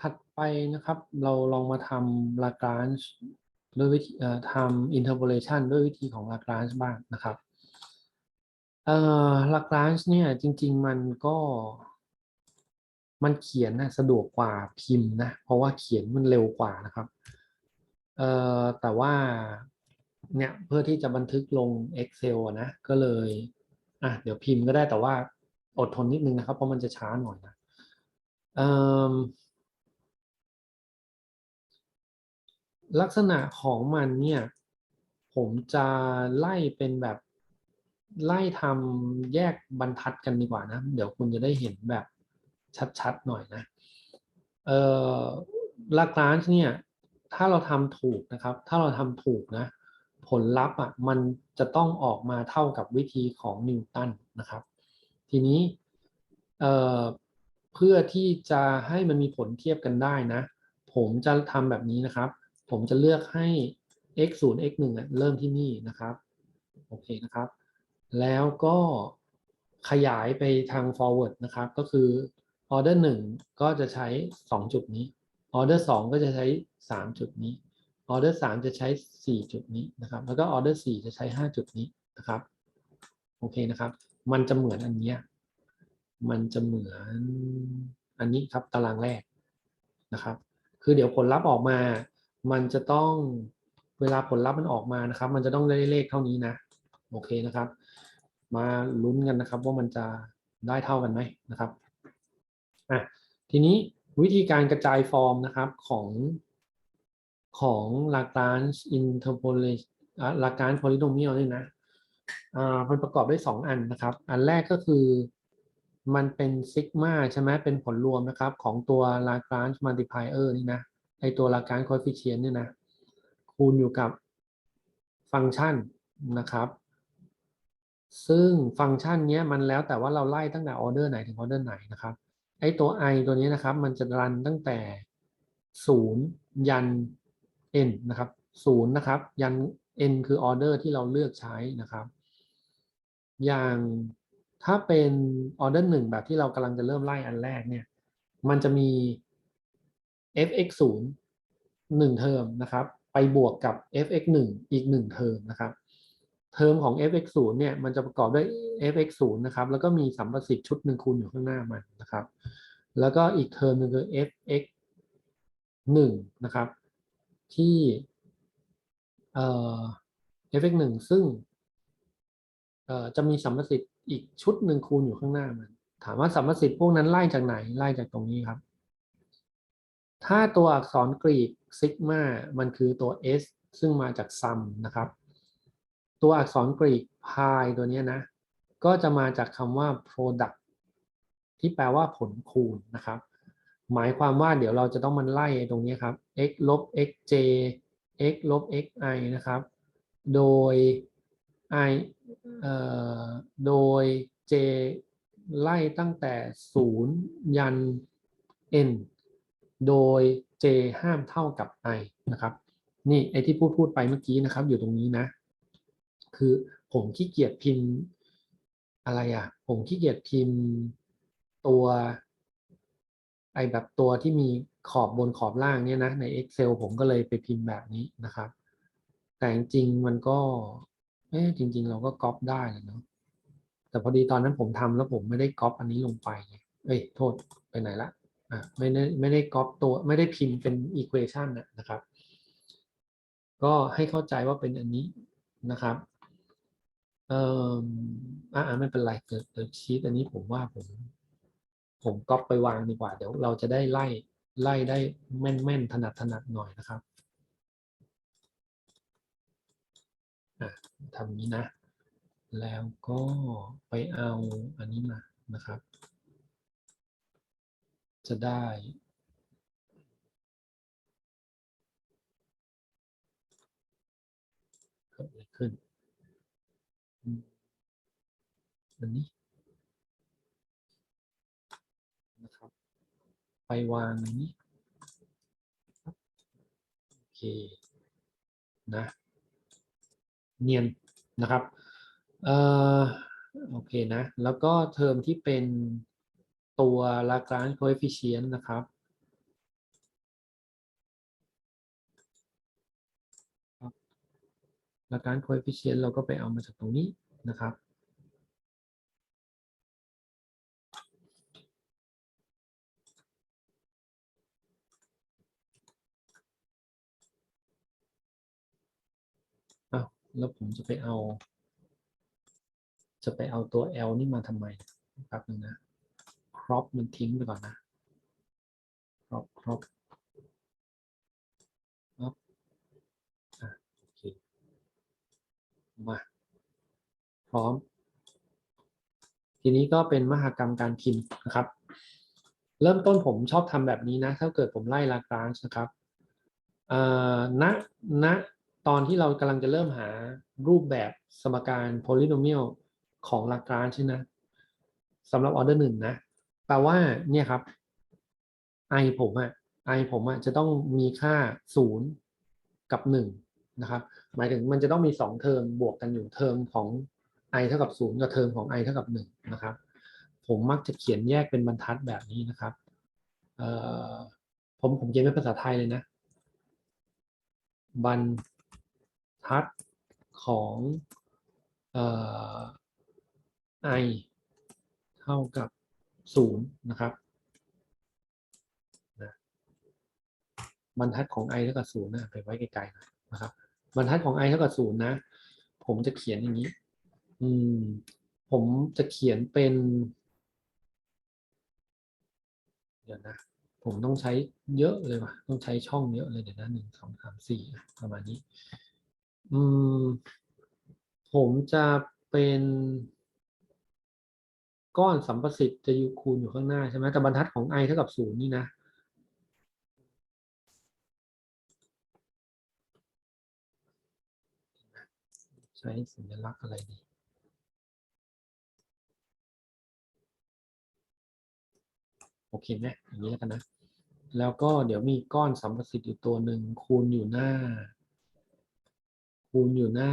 ถัดไปนะครับ เราลองมาทำ Lagrange ด้วยวิธีเอ่อทำ interpolation ด้วยวิธีของ Lagrange บ้างนะครับเอ่อ Lagrange เนี่ยจริง ๆ มันก็มันเขียนนะสะดวกกว่าพิมพ์นะ เพราะว่าเขียนมันเร็วกว่านะครับเอ่อแต่ว่าเนี่ยเพื่อที่จะบันทึกลง Excel นะ ก็เลยอะเดี๋ยวพิมพ์ก็ได้แต่ว่าอดทนนิดนึงนะครับ เพราะมันจะช้าหน่อยนะเอ่อ ลักษณะของมันเนี่ยผมจะไล่เป็นแบบไล่ทำแยกบรรทัดกันดีกว่านะ เดี๋ยวคุณจะได้เห็นแบบชัดๆหน่อยนะเอ่อลากรานเนี่ยถ้าเราทำถูกนะครับ ถ้าเราทำถูกนะ ผลลัพธ์อะมันจะต้องออกมาเท่ากับวิธีของนิวตันนะครับ ทีนี้เอ่อเพื่อที่จะให้มันมีผลเทียบกันได้นะ ผมจะทำแบบนี้นะครับ ผมจะเลือกให้ x 0 x 1อะเริ่มที่นี่นะครับ โอเคนะครับ แล้วก็ขยายไปทาง forward นะครับ ก็คือ order 1 ก็จะใช้ 2 จุดนี้ order 2 ก็จะใช้ 3 จุดนี้ order 3 จะใช้ 4 จุดนี้นะครับ แล้วก็ order 4 จะใช้ 5 จุดนี้นะครับ โอเคนะครับ มันจะเหมือนอันเนี้ย มันจะเหมือนอันนี้ครับตารางแรกนะครับ คือเดี๋ยวผลลัพธ์ออกมา มันจะต้องเวลาผลลัพธ์มันออกมานะครับ มันจะต้องได้เลขเท่านี้นะโอเคนะครับ มาลุ้นกันนะครับว่ามันจะได้เท่ากันไหมนะครับอะทีนี้วิธีการกระจายฟอร์มนะครับของของ Lagrange interpolation อะ Lagrange polynomial เนี่ยนะอ่ามันประกอบด้วย 2 อันนะครับ อันแรกก็คือมันเป็นซิกมาใช่ไหมเป็นผลรวมนะครับของตัว Lagrange multiplier นี่นะ ไอตัว Lagrange coefficient เนี่ยนะคูณอยู่กับฟังก์ชันนะครับ ซึ่งฟังก์ชันเนี้ยมันแล้วแต่ว่าเราไล่ตั้งแต่ออเดอร์ไหนถึงออเดอร์ไหนนะครับไอตัว i ตัวนี้นะครับ มันจะรันตั้งแต่ 0 ยัน n นะครับ0นะครับ ยัน n คือออเดอร์ที่เราเลือกใช้นะครับ อย่างถ้าเป็นออเดอร์หนึ่งแบบที่เรากำลังจะเริ่มไล่อันแรกเนี่ย มันจะมี fx 0 1 เทอมนะครับ ไปบวกกับ fx 1 อีก 1 เทอมนะครับ เทอมของ fx 0เนี่ยมันจะประกอบด้วย fx 0นะครับ แล้วก็มีสัมประสิทธิ์ชุดหนึ่งคูณอยู่ข้างหน้ามันนะครับ แล้วก็อีกเทอมหนึงคือ fx 1นะครับ ที่เอ่อ fx 1ซึ่งเอ่อจะมีสัมประสิทธิ์อีกชุดหนึ่งคูณอยู่ข้างหน้ามัน ถามว่าสัมประสิทธิ์พวกนั้นไล่จากไหนไล่จากตรงนี้ครับ ถ้าตัวอักษรกรีกซิกมามันคือตัว s ซึ่งมาจาก sum นะครับ ตัวอักษรกรีก pi ตัวนี้นะ ก็จะมาจากคำว่า product ที่แปลว่าผลคูณนะครับ หมายความว่าเดี๋ยวเราจะต้องมันไล่ตรงนี้ครับ x ลบ xj x ลบ xi นะครับ โดย i เอ่อโดย j ไล่ตั้งแต่ 0 ยัน n โดย j ห้ามเท่ากับ i นะครับ นี่ไอที่พูดพูดไปเมื่อกี้นะครับ อยู่ตรงนี้นะ คือผมขี้เกียจพิมพ์อะไรอะ ผมขี้เกียจพิมพ์ตัวไอแบบตัวที่มีขอบบนขอบล่างเนี่ยนะใน Excel ผมก็เลยไปพิมพ์แบบนี้นะครับ แต่จริงมันก็เอ๊จริง ๆ เราก็ก๊อปได้แหละเนาะแต่พอดีตอนนั้นผมทำแล้วผมไม่ได้ก๊อปอันนี้ลงไปเอ้ยโทษไปไหนละ ไม่ได้ไม่ได้ก๊อปตัวไม่ได้พิมพ์เป็น equation นะนะครับ ก็ให้เข้าใจว่าเป็นอันนี้นะครับเอ่ออ่าไม่เป็นไรเกิดเกิดชีตอันนี้ผมว่าผมผมก๊อปไปวางดีกว่า เดี๋ยวเราจะได้ไล่ไล่ได้แม่นแม่นถนัดถนัดหน่อยนะครับอะทำนี้นะ แล้วก็ไปเอาอันนี้มานะครับ จะได้ เกิดอะไรขึ้นอันนี้นะครับไปวางอันนี้ โอเค นะ เนียนนะครับ เอ่อ โอเคนะ แล้วก็เทอมที่เป็น ตัว Lagrange coefficient นะครับ Lagrange coefficient เราก็ไปเอามาจากตรงนี้นะครับแล้วผมจะไปเอา จะไปเอาตัว L นี่มาทำไมครับนึงนะ crop มันทิ้งไปก่อนนะ crop crop ครับอะโอเคมาพร้อม ทีนี้ก็เป็นมหากรรมการพิมพ์นะครับ เริ่มต้นผมชอบทำแบบนี้นะ ถ้าเกิดผมไล่ลากรานนะครับเอ่อณณตอนที่เรากำลังจะเริ่มหารูปแบบสมการ polynomial ของลากรานใช่ไหมสำหรับออเดอร์หนึ่งนะ แปลว่าเนี่ยครับ i ผมอะ i ผมอะจะต้องมีค่า0กับ1นะครับ หมายถึงมันจะต้องมี2เทอมบวกกันอยู่เทอมของ i เท่ากับ0กับเทอมของ i เท่ากับ1นะครับ ผมมักจะเขียนแยกเป็นบรรทัดแบบนี้นะครับเอ่อผมผมเขียนเป็นภาษาไทยเลยนะ บรรทัดของเอ่อ i เท่ากับ 0นย์นะครับนะบรรทัดของ i เท่ากับ0นย์นะไปไว้ไกลๆหน่อยนะครับ บรรทัดของ i เท่ากับ0นะ ผมจะเขียนอย่างนี้ อืม ผมจะเขียนเป็น เดี๋ยวนะ ผมต้องใช้เยอะเลยว่ะ ต้องใช้ช่องเยอะเลยเดี๋ยวนะหนึ่งสองสามสี่ประมาณนี้ อืม ผมจะเป็น ก้อนสัมประสิทธิ์จะอยู่คูณอยู่ข้างหน้าใช่ไหมแต่บรรทัดของ i เท่ากับศูนย์นี่นะใช้สัญลักษณ์อะไรดีโอเคไหมอย่างนี้แล้วกันนะ แล้วก็เดี๋ยวมีก้อนสัมประสิทธิ์อยู่ตัวหนึ่งคูณอยู่หน้า คูณอยู่หน้า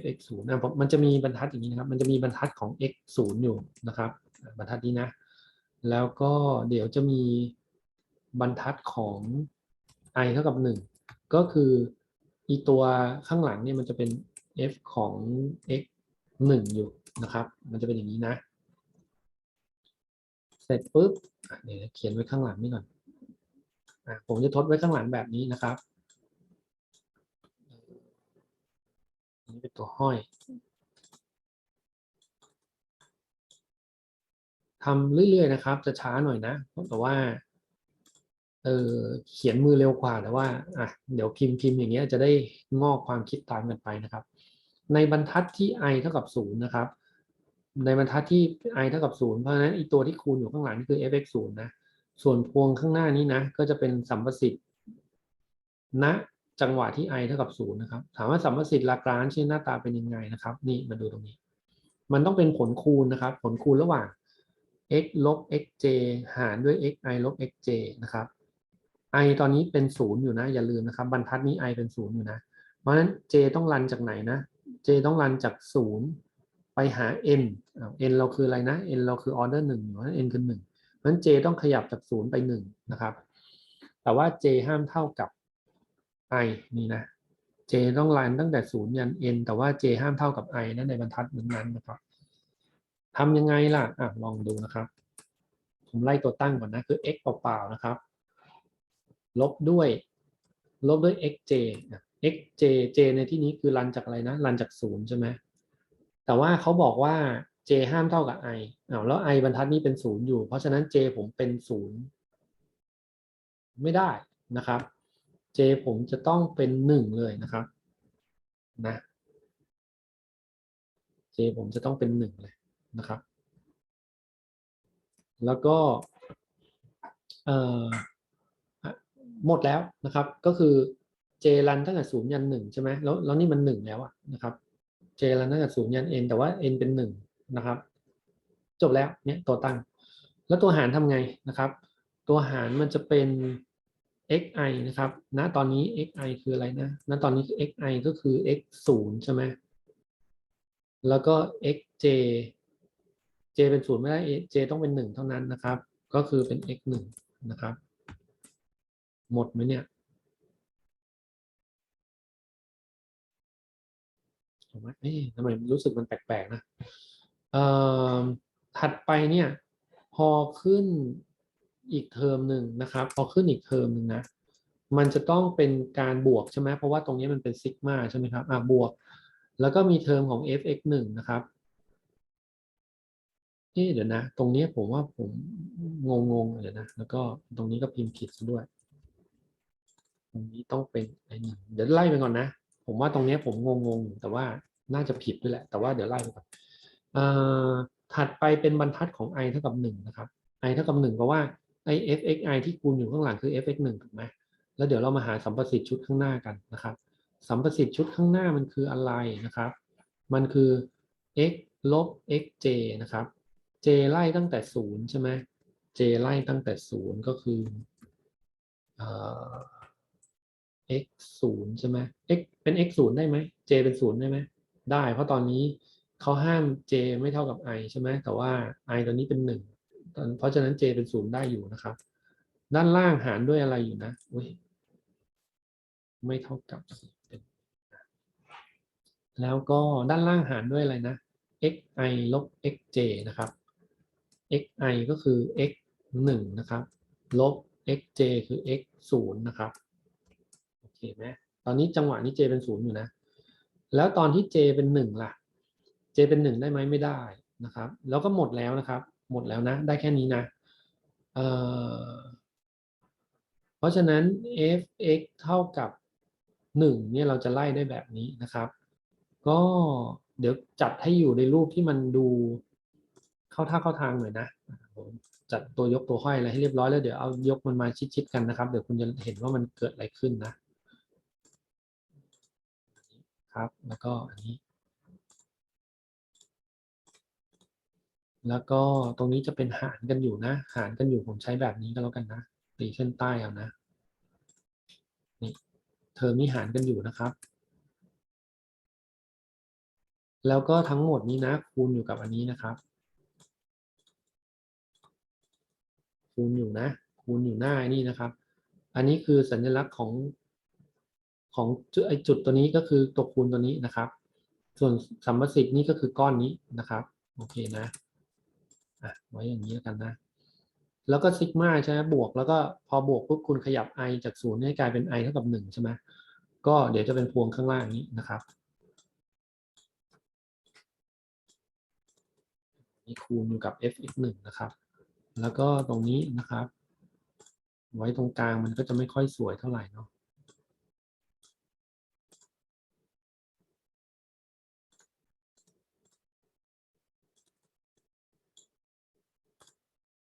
fx 0นะผมมันจะมีบรรทัดอย่างนี้นะครับ มันจะมีบรรทัดของ x 0อยู่นะครับ บรรทัดนี้นะ แล้วก็เดี๋ยวจะมีบรรทัดของ i เท่ากับ 1 ก็คืออีตัวข้างหลังเนี่ยมันจะเป็น f ของ x 1 อยู่นะครับ มันจะเป็นอย่างนี้นะ เสร็จปุ๊บเดี๋ยวเขียนไว้ข้างหลังนี่ก่อนอผมจะทดไว้ข้างหลังแบบนี้นะครับ นนี้เป็นตัวห้อยทำเรื่อยๆนะครับ จะช้าหน่อยนะเพราะแต่ว่าเออเขียนมือเร็วกว่าแต่ว่าอะเดี๋ยวพิมพ์พิมพ์อย่างเงี้ยจะได้งอกความคิดตามกันไปนะครับ ในบรรทัดที่ i เท่ากับศูนย์นะครับ ในบรรทัดที่ i เท่ากับศูนย์เพราะฉะนั้นอีตัวที่คูณอยู่ข้างหลังนี่คือ fx ศูนย์นะส่วนพวงข้างหน้านี้นะ ก็จะเป็นสัมประสิทธิ์ณ จังหวะที่ i เท่ากับศูนะครับ ถามว่าสัมประสิทธิ์ลากรานชื่อหน้าตาเป็นยังไงนะครับ นี่มาดูตรงนี้ มันต้องเป็นผลคูณนะครับ ผลคูณระหว่าง x ลบ xj หารด้วย xi ลบ xj นะครับ i ตอนนี้เป็นศูนย์อยู่นะ อย่าลืมนะครับ บรรทัดนี้ i เป็นศูนย์อยู่นะ เพราะฉะนั้น j ต้องรันจากไหนนะ j ต้องรันจากศูนย์ไปหา n n เราคืออะไรนะ n เราคือออเดอร์หนึ่งเพราะฉะนั้น n คือหนึ่งเพราะฉะนั้น j ต้องขยับจากศูนย์ไปหนึ่งนะครับ แต่ว่า j ห้ามเท่ากับ i นี่นะ j ต้องรันตั้งแต่ศูนย์ยัน n แต่ว่า j ห้ามเท่ากับ i นะในบรรทัดนั้นๆนะครับทำยังไงล่ะอะลองดูนะครับ ผมไล่ตัวตั้งก่อนนะ คือ x เปล่าๆนะครับ ลบด้วย ลบด้วย xj xj j ในที่นี้คือรันจากอะไรนะ รันจากศูนย์ใช่ไหมแต่ว่าเขาบอกว่า j ห้ามเท่ากับ i อ้าวแล้ว i บรรทัดนี้เป็นศูนย์อยู่ เพราะฉะนั้น j ผมเป็นศูนย์ไม่ได้นะครับ j ผมจะต้องเป็นหนึ่งเลยนะครับนะ j ผมจะต้องเป็นหนึ่งเลยนะครับ แล้วก็เอ่อหมดแล้วนะครับ ก็คือ j รันตั้งแต่ศูนย์ยันหนึ่งใช่ไหมแล้วแล้วนี่มันหนึ่งแล้วอะนะครับ j รันตั้งแต่ศูนย์ยัน n แต่ว่า n เป็นหนึ่งนะครับ จบแล้วเนี่ยตัวตั้ง แล้วตัวหารทำไงนะครับ ตัวหารมันจะเป็น xi นะครับณตอนนี้ xi คืออะไรนะณตอนนี้ xi ก็คือ x ศูนย์ใช่ไหมแล้วก็ xj j เป็นศูนย์ไม่ได้ j ต้องเป็นหนึ่งเท่านั้นนะครับ ก็คือเป็น x หนึ่งนะครับ หมดไหมเนี่ยถูกไหมเอ๊ะทำไมรู้สึกมันแปลกๆนะเอ่อถัดไปเนี่ย พอขึ้น อีกเทอมหนึ่งนะครับ พอขึ้นอีกเทอมหนึ่งนะ มันจะต้องเป็นการบวกใช่ไหมเพราะว่าตรงนี้มันเป็นซิกมาใช่ไหมครับอะบวก แล้วก็มีเทอมของ f(x 1นะครับเอ๊เดี๋ยวนะ ตรงนี้ผมว่าผมงงงๆเดี๋ยวนะ แล้วก็ตรงนี้ก็พิมพ์ผิดซะด้วย ตรงนี้ต้องเป็นไอ้นี่เดี๋ยวไล่ไปก่อนนะ ผมว่าตรงนี้ผมงงงๆแต่ว่าน่าจะผิดด้วยแหละ แต่ว่าเดี๋ยวไล่ไปก่อนอ่อถัดไปเป็นบรรทัดของ i เท่ากับหนึ่งนะครับ i เท่ากับหนึ่งเพราะว่า ไอ้ f(x i) ที่คูณอยู่ข้างหลังคือ f(x หนึ่งถูกไหมแล้วเดี๋ยวเรามาหาสัมประสิทธิ์ชุดข้างหน้ากันนะครับ สัมประสิทธิ์ชุดข้างหน้ามันคืออะไรนะครับ มันคือ x ลบ xj นะครับ j ไล่ตั้งแต่ศูนย์ใช่ไหม j ไล่ตั้งแต่ศูนย์ก็คือเอ่อ x ศูนย์ใช่ไหม x เป็น x ศูนย์ได้ไหม j เป็นศูนย์ได้ไหม ได้ เพราะตอนนี้เขาห้าม j ไม่เท่ากับ i ใช่ไหม แต่ว่า i ตอนนี้เป็นหนึ่ง เพราะฉะนั้น j เป็นศูนย์ได้อยู่นะครับ ด้านล่างหารด้วยอะไรอยู่นะอุ้ยไม่เท่ากับ แล้วก็ด้านล่างหารด้วยอะไรนะ xi ลบ xj นะครับ xi ก็คือ x หนึ่งนะครับ ลบ xj คือ x ศูนย์นะครับ โอเคไหมตอนนี้จังหวะนี้ j เป็นศูนย์อยู่นะ แล้วตอนที่ j เป็นหนึ่งล่ะ j เป็นหนึ่งได้ไหมไม่ได้นะครับ แล้วก็หมดแล้วนะครับ หมดแล้วนะ ได้แค่นี้นะเเพราะฉะนั้น f(x) เท่ากับหนึ่งเนี่ยเราจะไล่ได้แบบนี้นะครับ ก็เดี๋ยวจัดให้อยู่ในรูปที่มันดูเข้าท่าเข้าทางหน่อยนะจัดตัวยกตัวห้อยอะไรให้เรียบร้อยแล้วเดี๋ยวเอายกมันมาชิดๆกันนะครับ เดี๋ยวคุณจะเห็นว่ามันเกิดอะไรขึ้นนะครับ แล้วก็อันนี้ แล้วก็ตรงนี้จะเป็นหารกันอยู่นะ หารกันอยู่ผมใช้แบบนี้ก็แล้วกันนะตีเส้นใต้เอานะนี่เทอมนี้หารกันอยู่นะครับ แล้วก็ทั้งหมดนี้นะ คูณอยู่กับอันนี้นะครับ คูณอยู่นะ คูณอยู่หน้าไอ้นี่นะครับ อันนี้คือสัญลักษณ์ของของจุดไอจุดตัวนี้ก็คือตัวคูณตัวนี้นะครับ ส่วนสัมประสิทธิ์นี่ก็คือก้อนนี้นะครับ โอเคนะ อะไว้อย่างนี้แล้วกันนะ แล้วก็ซิกมาใช่ไหมบวก แล้วก็พอบวกปุ๊บคุณขยับ i จากศูนย์ให้กลายเป็น i เท่ากับหนึ่งใช่ไหมก็เดี๋ยวจะเป็นพวงข้างล่างนี้นะครับนี่คูณอยู่กับ f x หนึ่งนะครับ แล้วก็ตรงนี้นะครับ ไว้ตรงกลางมันก็จะไม่ค่อยสวยเท่าไหร่เนาะ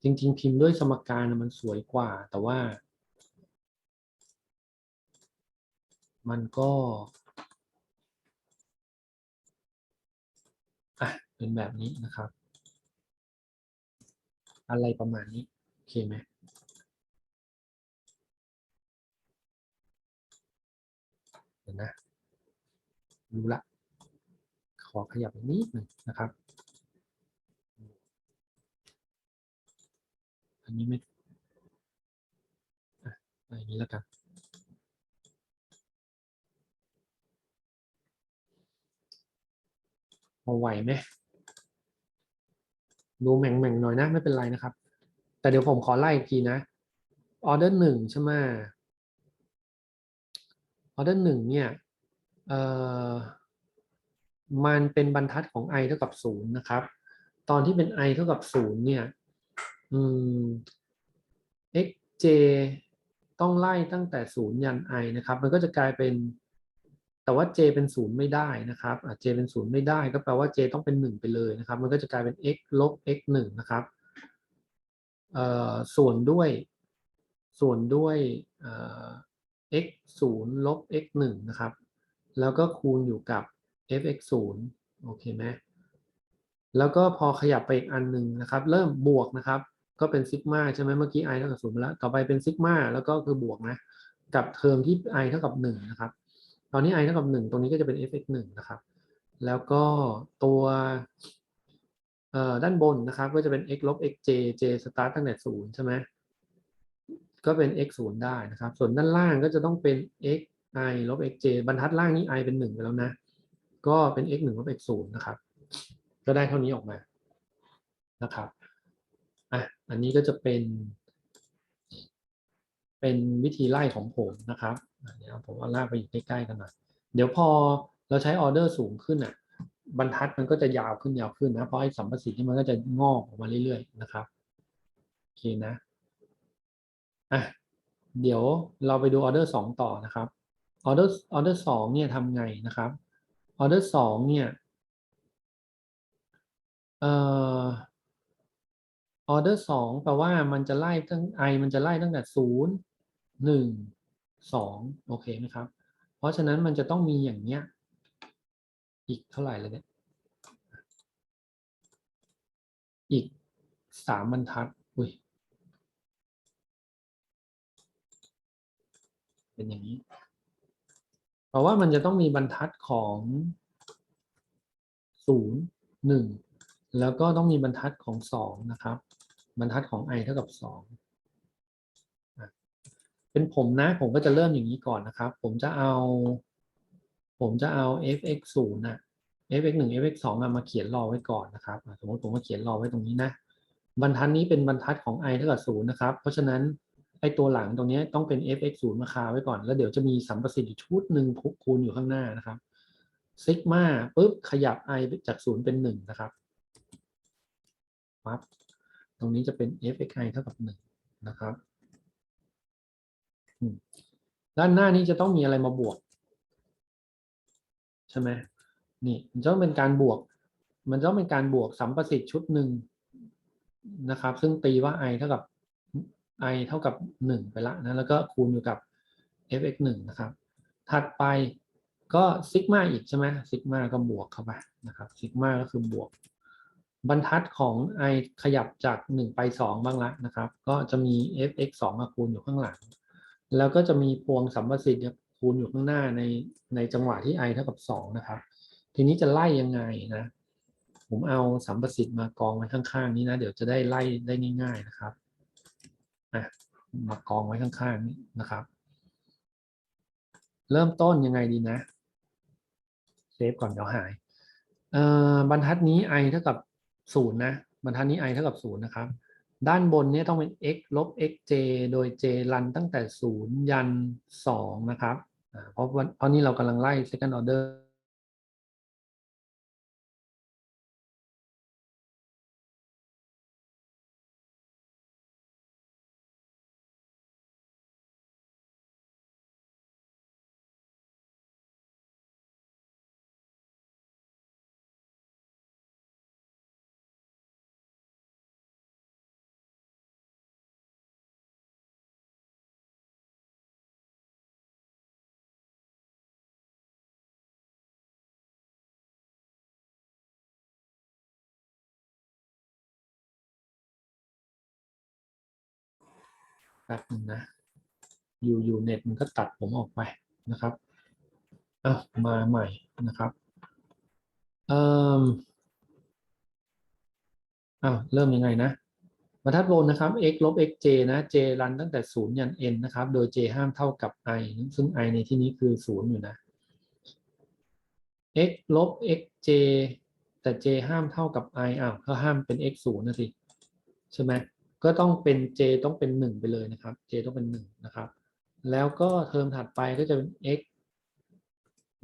จริง ๆ พิมพ์ด้วยสมการมันสวยกว่า แต่ว่า มันก็อะเป็นแบบนี้นะครับ อะไรประมาณนี้ โอเคไหมเดี๋ยวนะ รู้ละ ขอขยับนิดหนึ่งนะครับ อันนี้ไม่อะเอาอย่างนี้แล้วกันพอไหวไหมดูแหม่งๆหน่อยนะไม่เป็นไรนะครับ แต่เดี๋ยวผมขอไล่อีกทีนะออเดอร์หนึ่งใช่ไหมออเดอร์หนึ่งเนี่ยเอ่อมันเป็นบรรทัดของ i เท่ากับศูนย์นะครับ ตอนที่เป็น i เท่ากับศูนย์เนี่ย อืม xj ต้องไล่ตั้งแต่ศูนย์ยัน i นะครับ มันก็จะกลายเป็น แต่ว่า j เป็นศูนย์ไม่ได้นะครับอะ j เป็นศูนย์ไม่ได้ก็แปลว่า j ต้องเป็นหนึ่งไปเลยนะครับ มันก็จะกลายเป็น x ลบ x หนึ่งนะครับเอ่อส่วนด้วย ส่วนด้วยเอ่อ x ศูนย์ลบ x หนึ่งนะครับ แล้วก็คูณอยู่กับ fx ศูนย์โอเคไหมแล้วก็พอขยับไปอีกอันหนึ่งนะครับ เริ่มบวกนะครับ ก็เป็นซิกมาใช่ไหมเมื่อกี้ i เท่ากับศูนย์ไปแล้ว ต่อไปเป็นซิกมาแล้วก็คือบวกนะ กับเทอมที่ i เท่ากับหนึ่งนะครับ ตอนนี้ i เท่ากับหนึ่งตรงนี้ก็จะเป็น fx หนึ่งนะครับ แล้วก็ตัวด้านบนนะครับ ก็จะเป็น x ลบ xj j สตาร์ตตั้งแต่ศูนย์ใช่ไหมก็เป็น x ศูนย์ได้นะครับ ส่วนด้านล่างก็จะต้องเป็น x i ลบ xj บรรทัดล่างนี้ i เป็นหนึ่งไปแล้วนะ ก็เป็น x หนึ่งลบ x ศูนย์นะครับ ก็ได้เท่านี้ออกมานะครับ อันนี้ก็จะเป็น เป็นวิธีไล่ของผมนะครับเดี๋ยวผมเอาลากไปอยู่ใกล้ๆกันหน่อยเดี๋ยวพอเราใช้ออเดอร์สูงขึ้นอะบรรทัดมันก็จะยาวขึ้นยาวขึ้นนะ เพราะไอ้สัมประสิทธิ์นี่มันก็จะงอกออกมาเรื่อยๆนะครับโอเคนะอะเดี๋ยวเราไปดูออเดอร์สองต่อนะครับออเดอร์ออเดอร์สองเนี่ยทำไงนะครับออเดอร์สองเนี่ยเอ่อ ออเดอร์สองแปลว่ามันจะไล่ตั้งไอมันจะไล่ตั้งแต่ศูนย์หนึ่งสองโอเคไหมครับ เพราะฉะนั้นมันจะต้องมีอย่างเนี้ย อีกเท่าไหร่เลยเนี่ย อีกสามบรรทัด อุ้ย เป็นอย่างนี้ เพราะว่ามันจะต้องมีบรรทัดของศูนย์หนึ่งแล้วก็ต้องมีบรรทัดของสองนะครับ บรรทัดของ i เท่ากับสองอะเป็นผมนะผมก็จะเริ่มอย่างนี้ก่อนนะครับ ผมจะเอา ผมจะเอา fx ศูนะ fx หนึ่ง fx สองอะมาเขียนรอไว้ก่อนนะครับสมมติผมมาเขียนรอไว้ตรงนี้นะ บรรทัดนี้เป็นบรรทัดของ i เท่ากับศูนะครับ เพราะฉะนั้นไอตัวหลังตรงนี้ต้องเป็น fx ศูนย์มาคาไว้ก่อน แล้วเดี๋ยวจะมีสัมประสิทธิ์ชุดหนึ่งคูณอยู่ข้างหน้านะครับซิกมาปุ๊บขยับ i จากศูนย์เป็นหนึ่งนะครับปั๊บ ตรงนี้จะเป็น fxi เท่ากับหนึ่งนะครับด้านหน้านี้จะต้องมีอะไรมาบวก ใช่ไหมนี่มันต้องเป็นการบวก มันต้องเป็นการบวกสัมประสิทธิ์ชุดหนึ่งนะครับ ซึ่งตีว่า i เท่ากับ i เท่ากับหนึ่งไปละนะแล้วก็คูณอยู่กับ fx หนึ่งนะครับ ถัดไปก็ซิกมาอีกใช่ไหมซิกมาก็บวกเข้าไปนะครับซิกมาก็คือบวก บรรทัดของ i ขยับจาก 1 ไป 2 บ้างละนะครับ ก็จะมี fx 2มาคูณอยู่ข้างหลัง แล้วก็จะมีพวงสัมประสิทธิ์คูณอยู่ข้างหน้าในในจังหวะที่ i เท่ากับ 2 นะครับ ทีนี้จะไล่ยังไงนะ ผมเอาสัมประสิทธิ์มากองไว้ข้างๆ นี้นะ เดี๋ยวจะได้ไล่ได้ง่าย ๆนะครับอะมากองไว้ข้างๆนี้นะครับ เริ่มต้นยังไงดีนะ เซฟก่อนเดี๋ยวหายบรรทัดนี้ i เท่ากับ ศูนย์นะบรรทัดนี้ i เท่ากับศูนย์นะครับ ด้านบนเนี่ยต้องเป็น x ลบ xj โดย j รันตั้งแต่ศูนย์ยันสองนะครับเพราะวันเพราะนี้เรากำลังไล่ second order แป๊บนึงนะอยู่อยู่เน็ตมันก็ตัดผมออกไปนะครับอะมาใหม่นะครับเอ่ออ้าวเริ่มยังไงนะบรรทัดบนนะครับ x ลบ xj นะ j รันตั้งแต่ 0 ยัน n นะครับ โดย j ห้ามเท่ากับ i ซึ่ง i ในที่นี้คือ 0 อยู่นะ x ลบ xj แต่ j ห้ามเท่ากับ i อ้าวก็ห้ามเป็น x 0นะสิ ใช่ไหม ก็ต้องเป็น j ต้องเป็น 1 ไปเลยนะครับ j ต้องเป็น1นะครับ แล้วก็เทอมถัดไปก็จะเป็น x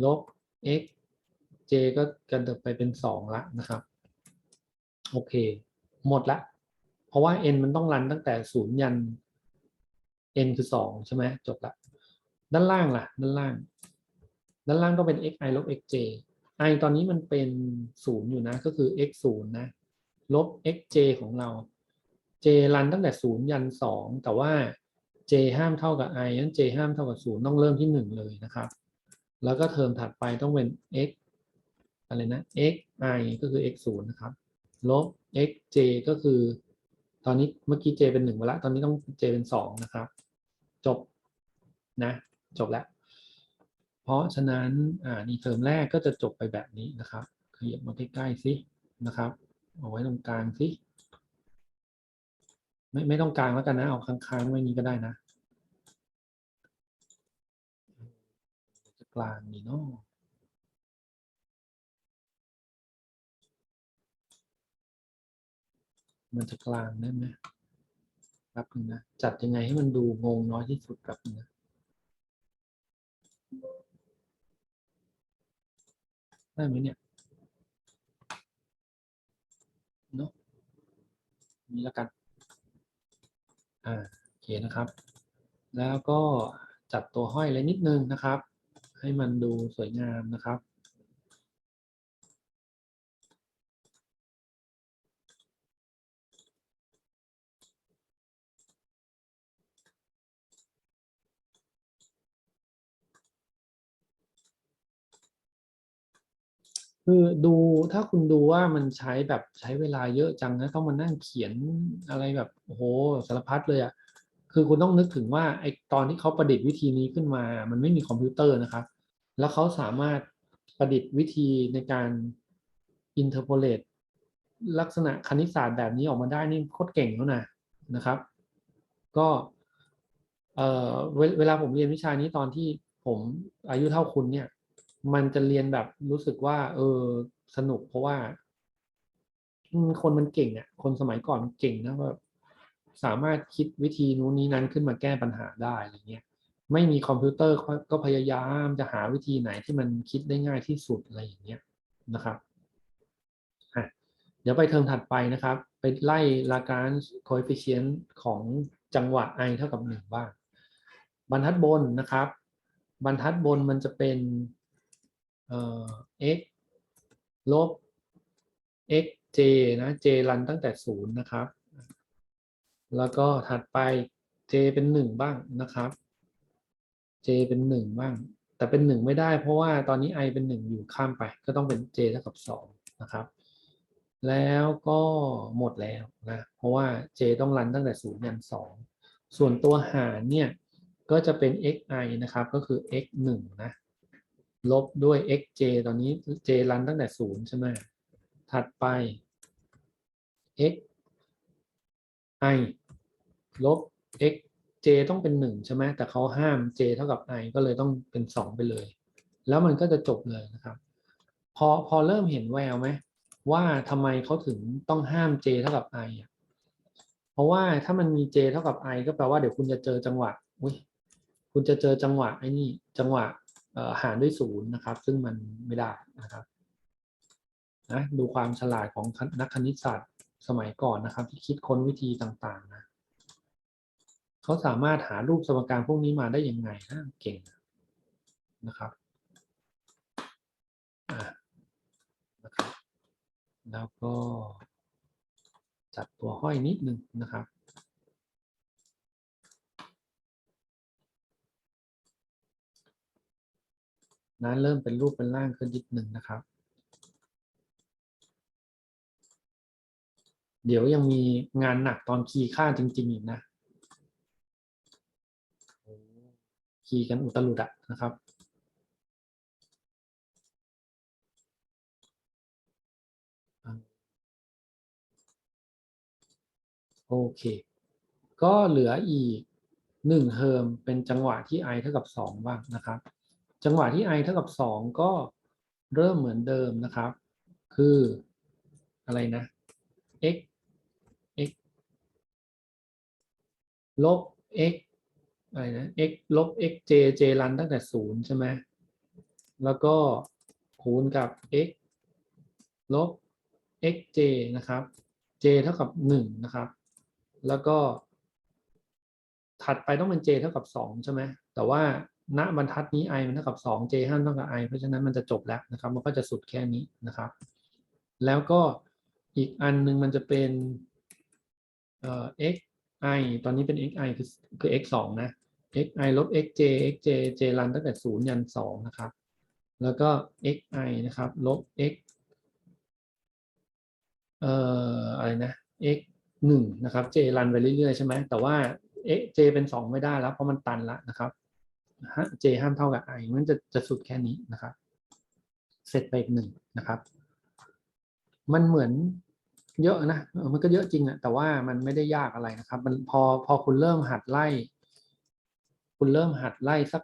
ลบ x j ก็กระเดิบไปเป็น 2 ละนะครับ โอเค หมดละ เพราะว่า n มันต้องรันตั้งแต่ 0 ยัน n คือ 2 ใช่ไหมจบละ ด้านล่างล่ะ ด้านล่าง ด้านล่างต้องเป็น xi ลบ xj i ตอนนี้มันเป็น 0 อยู่นะ ก็คือ x 0นะ ลบ xj ของเรา j รันตั้งแต่0ยัน2แต่ว่า j ห้ามเท่ากับ i นั้น j ห้ามเท่ากับ0ต้องเริ่มที่1เลยนะครับ แล้วก็เทอมถัดไปต้องเป็น x อะไรนะ xi ก็คือ x 0นะครับ ลบ xj ก็คือ ตอนนี้เมื่อกี้ j เป็น1มาแล้ว ตอนนี้ต้อง j เป็น2นะครับ จบนะ จบแล้ว เพราะฉะนั้น อ่า นี่เทอมแรกก็จะจบไปแบบนี้นะครับ ขยับมาใกล้ๆสินะครับ เอาไว้ตรงกลางสิ ไม่ไม่ต้องกลางแล้วกันนะเอาค้างๆไว้นี้ก็ได้นะจะกลางนี่เนาะมันจะกลางได้ไหมครับนะจัดยังไงให้มันดูงงน้อยที่สุดครับนะได้ไหมเนี่ยเนาะมีแล้วกัน อ่าโอเคนะครับ แล้วก็จัดตัวห้อยเลยนิดนึงนะครับ ให้มันดูสวยงามนะครับ คือดูถ้าคุณดูว่ามันใช้แบบใช้เวลาเยอะจังนะต้องมานั่งเขียนอะไรแบบโอ้โหสารพัดเลยอะ่ะคือคุณต้องนึกถึงว่าไอตอนที่เขาประดิษฐ์วิธีนี้ขึ้นมา มันไม่มีคอมพิวเตอร์นะครับ แล้วเขาสามารถประดิษฐ์วิธีในการอินเทอร์โพเลตลักษณะคณิตศาสตร์แบบนี้ออกมาได้นี่โคตรเก่งแล้วนะนะครับ ก็เอ่อเวลาผมเรียนวิชานี้ตอนที่ผมอายุเท่าคุณเนี่ย มันจะเรียนแบบรู้สึกว่า เออสนุกเพราะว่า คนมันเก่งอะ คนสมัยก่อนเก่งนะว่าสามารถคิดวิธีนู้นนี้นั้นขึ้นมาแก้ปัญหาได้อะไรเงี้ยไม่มีคอมพิวเตอร์ก็พยายามจะหาวิธีไหนที่มันคิดได้ง่ายที่สุดอะไรอย่างเงี้ยนะครับเดี๋ยวไปเทอมถัดไปนะครับ ไปไล่ลาการ coefficient ของจังหวะ i เท่ากับหนึ่งบ้าง บรรทัดบนนะครับ บรรทัดบนมันจะเป็น เอ่อ x ลบ x j นะ j รันตั้งแต่ศูนย์นะครับ แล้วก็ถัดไป j เป็นหนึ่งบ้างนะครับ j เป็นหนึ่งบ้าง แต่เป็นหนึ่งไม่ได้เพราะว่าตอนนี้ i เป็นหนึ่งอยู่ข้ามไป ก็ต้องเป็น j เท่ากับสองนะครับ แล้วก็หมดแล้วนะ เพราะว่า j ต้องรันตั้งแต่ศูนย์ยันสองส่วนตัวหารเนี่ย ก็จะเป็น xi นะครับ ก็คือ x หนึ่งนะ ลบด้วย xj ตอนนี้ j รันตั้งแต่ศูนย์ใช่ไหมถัดไป x i ลบ x j ต้องเป็นหนึ่งใช่ไหมแต่เขาห้าม j เท่ากับ i ก็เลยต้องเป็นสองไปเลย แล้วมันก็จะจบเลยนะครับ พอพอเริ่มเห็นแววไหมว่าทำไมเขาถึงต้องห้าม j เท่ากับ i อะเพราะว่าถ้ามันมี j เท่ากับ i ก็แปลว่าเดี๋ยวคุณจะเจอจังหวะอุ้ยคุณจะเจอจังหวะไอ้นี่จังหวะ หารด้วยศูนย์นะครับ ซึ่งมันไม่ได้นะครับนะดูความฉลาดของนักคณิตศาสตร์สมัยก่อนนะครับ ที่คิดค้นวิธีต่างๆนะเขาสามารถหารูปสมการพวกนี้มาได้ยังไงนะเก่งนะครับอ่านะครับ แล้วก็จัดตัวห้อยนิดนึงนะครับ นั้นเริ่มเป็นรูปเป็นร่างขึ้นนิดหนึ่งนะครับ เดี๋ยวยังมีงานหนักตอนคีย์ค่าจริง ๆ อีกนะคีย์กันอุตลุดอะนะครับโอเค ก็เหลืออีกหนึ่งเทอมเป็นจังหวะที่ i เท่ากับสองบ้างนะครับ จังหวะที่ i เท่ากับสองก็เริ่มเหมือนเดิมนะครับ คืออะไรนะ x x ลบ x อะไรนะ x ลบ x j j รันตั้งแต่ศูนย์ใช่ไหมแล้วก็คูณกับ x ลบ x j นะครับ j เท่ากับหนึ่งนะครับ แล้วก็ ถัดไปต้องเป็น j เท่ากับสองใช่ไหมแต่ว่า ณบรรทัดนี้ i มันเท่ากับสอง j ห้ามเท่ากับ i เพราะฉะนั้นมันจะจบแล้วนะครับ มันก็จะสุดแค่นี้นะครับ แล้วก็อีกอันหนึ่งมันจะเป็นเอ่อ x i ตอนนี้เป็น x i คือคือ x สองนะ x i ลบ x j x j j รันตั้งแต่ศูนย์ยันสองนะครับ แล้วก็ x i นะครับ ลบ x เอ่ออะไรนะ x หนึ่งนะครับ j รันไปเรื่อยๆ ใช่ไหมแต่ว่า x j เป็นสองไม่ได้แล้ว เพราะมันตันล้วนะครับ j ห้ามเท่ากับ i มันจะจะสุดแค่นี้นะครับ เสร็จไปอีกหนึ่งนะครับ มันเหมือนเยอะนะมันก็เยอะจริงอะแต่ว่ามันไม่ได้ยากอะไรนะครับ มันพอพอคุณเริ่มหัดไล่ คุณเริ่มหัดไล่สัก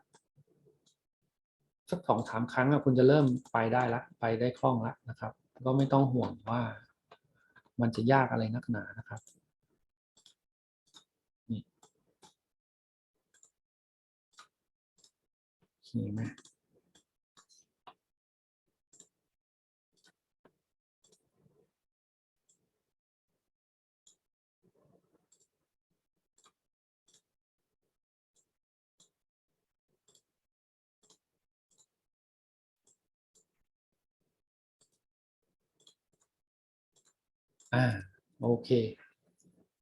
สักสองสามครั้งอะคุณจะเริ่มไปได้ละ ไปได้คล่องละนะครับ ก็ไม่ต้องห่วงว่ามันจะยากอะไรนักหนานะครับ นี่โอ เคไหมอ่าโอเค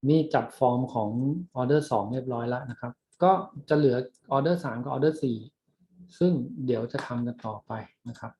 นี่จัดฟอร์มของออเดอร์สองเรียบร้อยแล้วนะครับ ก็จะเหลือออเดอร์สามกับออเดอร์สี่ ซึ่งเดี๋ยวจะทำกันต่อไปนะครับ